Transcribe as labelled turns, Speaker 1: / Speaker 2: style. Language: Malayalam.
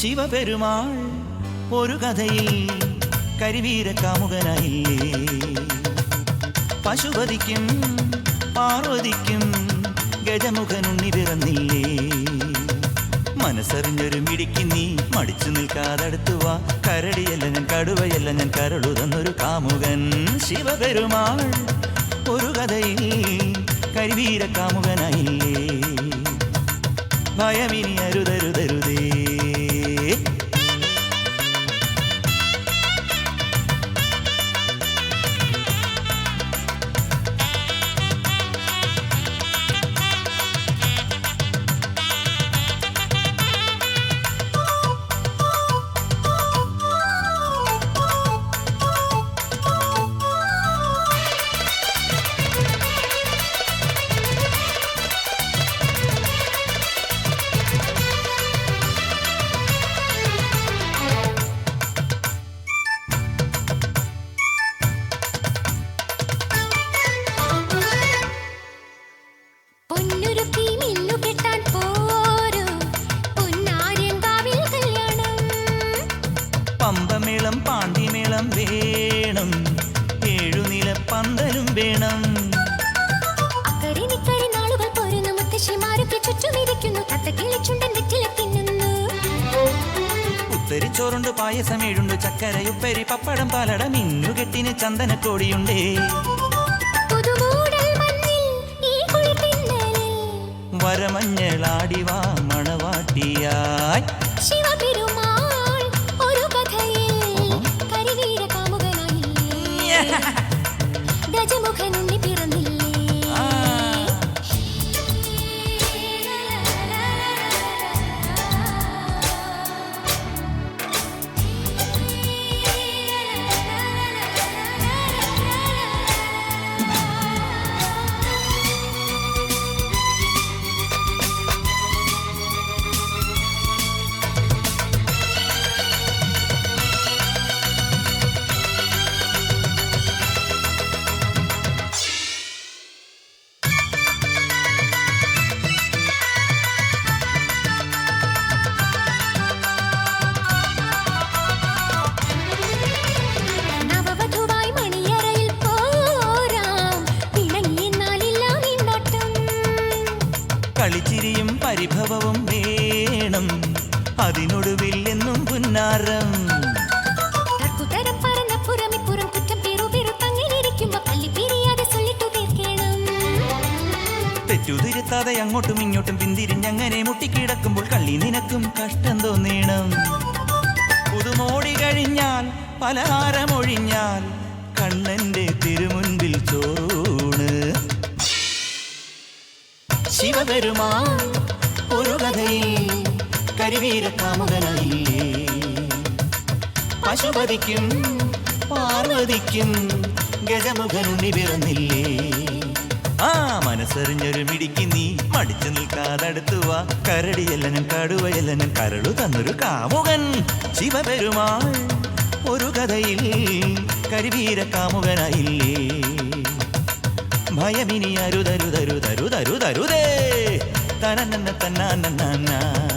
Speaker 1: ശിവപെരുമാൾ ഒരു കഥയിൽ കരിവീര കാമുകനായില്ലേ പശുപതിക്കും പാർവതിക്കും ഗജമുഖനുണ്ണി പിറന്നില്ലേ? മനസ്സറിഞ്ഞൊരു മിടിക്ക് നീ മടിച്ചു നിൽക്കാതടുത്തു വാ. കരടിയല്ല ഞാൻ കടുവയല്ല ഞാൻ കരളു തന്നൊരു കാമുകൻ. ശിവപെരുമാൾ ഒരു കഥയിൽ കരിവീര കാമുകനായില്ലേ ഭയമിനി അരുതരുതരുതേ പമ്പമേളം പാണ്ടിമേളം വേണം. ഏഴുനില പന്തലും വേണം.
Speaker 2: ചോറുണ്ട്
Speaker 1: ഉത്തരിച്ചോറുണ്ട് പായസമേഴുണ്ട് ചക്കരയുപ്പരി പപ്പടം പാലട മിന്നുകെട്ടിന് ചന്ദനക്കോടിയുണ്ടേ. വരമഞ്ഞളാടിവാ മണവാട്ടിയായി. കളിച്ചിരിയും പരിഭവവും വേണം അതിനൊടുവിൽ എന്നും പുന്നാരം.
Speaker 2: തീർക്കണം.
Speaker 1: തെറ്റുതിരുത്താതെ അങ്ങോട്ടും ഇങ്ങോട്ടും പിന്തിരിഞ്ഞങ്ങനെ മുട്ടിക്കിടക്കുമ്പോൾ കള്ളി നിനക്കും കഷ്ടം തോന്നീണം. പുതുമോടി കഴിഞ്ഞാൽ പലഹാരമൊഴിഞ്ഞാൽ കണ്ണന്റെ തിരുമുൻപിൽ ശിവപെരുമാൾ ഒരു കഥയിൽ കരിവീര കാമുകനായില്ലേ പശുപതിക്കും പാർവതിക്കും ഗജമുഖനുണ്ണി പിറന്നില്ലേ. ആ മനസ്സറിഞ്ഞൊരു മിടിക്ക് നീ മടിച്ചു നിൽക്കാതടുത്തു വാ. കരടിയല്ല ഞാൻ കടുവയല്ല ഞാൻ കരളു തന്നൊരു കാമുകൻ ശിവപെരുമാൾ. ഒരു കഥയിൽ കരിവീര കാമുകനായില്ലേ ഭയമിനി അരുതരുതരുതരുതരുതരുതേ. തനന്ന തന്നാ